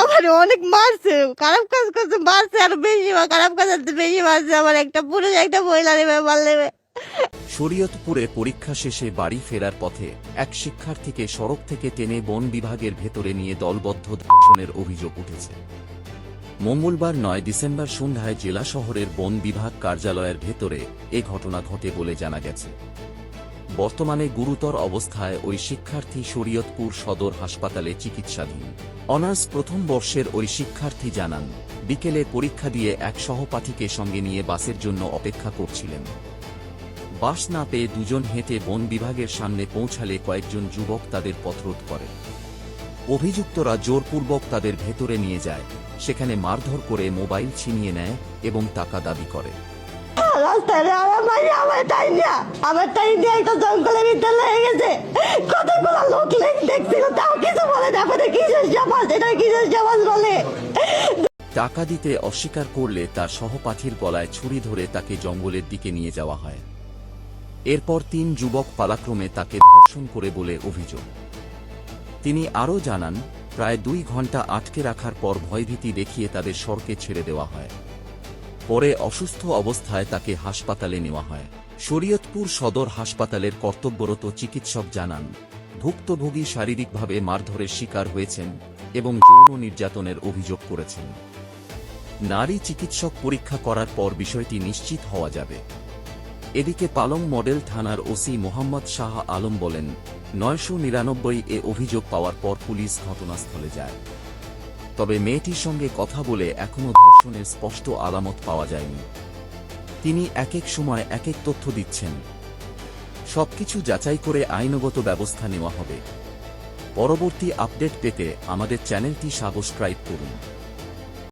আমার অনেক মারছে। খারাপ কাজ করছে মারছে আর বেশি খারাপ কাজ করতে বেশি মারছে। আমার একটা পুরুষ একটা মহিলা নেবে মাল নেবে। শরীয়তপুরে পরীক্ষা শেষে বাড়ি ফেরার পথে এক শিক্ষার্থীকে সড়ক থেকে টেনে বন বিভাগের ভেতরে নিয়ে দলবদ্ধ ধর্ষণের অভিযোগ উঠেছে। মঙ্গলবার নয় ডিসেম্বর সন্ধ্যায় জেলা শহরের বন বিভাগ কার্যালয়ের ভেতরে এ ঘটনা ঘটে বলে জানা গেছে। বর্তমানে গুরুতর অবস্থায় ওই শিক্ষার্থী শরীয়তপুর সদর হাসপাতালে চিকিৎসাধীন। অনার্স প্রথম বর্ষের ওই শিক্ষার্থী জানান, বিকেলে পরীক্ষা দিয়ে এক সহপাঠীকে সঙ্গে নিয়ে বাসের জন্য অপেক্ষা করছিলেন। বাস না পেয়ে দুজন হেঁটে বন বিভাগের সামনে পৌঁছালে কয়েকজন যুবক তাদের পথরোধ করে। অভিযুক্তরা জোরপূর্বক তাদের ভেতরে নিয়ে যায়, সেখানে মারধর করে মোবাইল ছিনিয়ে নেয় এবং টাকা দাবি করে। রাস্তায় আমার আমার আমার জঙ্গলের ভিতরে লেগে গেছে। কতগুলো লোক দেখছিল তাও কিছু বলে কিসের সমাজ এটা কিসের সমাজ বলে? টাকা দিতে অস্বীকার করলে তার সহপাঠীর গলায় ছুরি ধরে তাকে জঙ্গলের দিকে নিয়ে যাওয়া হয়। এরপর তিন যুবক পালাক্রমে তাকে ধর্ষণ করে বলে অভিযোগ। তিনি আরও জানান, প্রায় দুই ঘণ্টা আটকে রাখার পর ভয়ভীতি দেখিয়ে তাদের সরকে ছেড়ে দেওয়া হয়। পরে অসুস্থ অবস্থায় তাকে হাসপাতালে নেওয়া হয়। শরীয়তপুর সদর হাসপাতালের কর্তব্যরত চিকিৎসক জানান, ভুক্তভোগী শারীরিকভাবে মারধরের শিকার হয়েছেন এবং যৌন নির্যাতনের অভিযোগ করেছেন। নারী চিকিৎসক পরীক্ষা করার পর বিষয়টি নিশ্চিত হওয়া যাবে। এদিকে পালং মডেল থানার ওসি মোহাম্মদ শাহ আলম বলেন, নয়শো নিরানব্বই এ অভিযোগ পাওয়ার পর পুলিশ ঘটনাস্থলে যায়। তবে মেয়েটির সঙ্গে কথা বলে এখনও ধর্ষণের স্পষ্ট আলামত পাওয়া যায়নি। তিনি এক এক সময় এক এক তথ্য দিচ্ছেন। সবকিছু যাচাই করে আইনগত ব্যবস্থা নেওয়া হবে। পরবর্তী আপডেট পেতে আমাদের চ্যানেলটি সাবস্ক্রাইব করুন।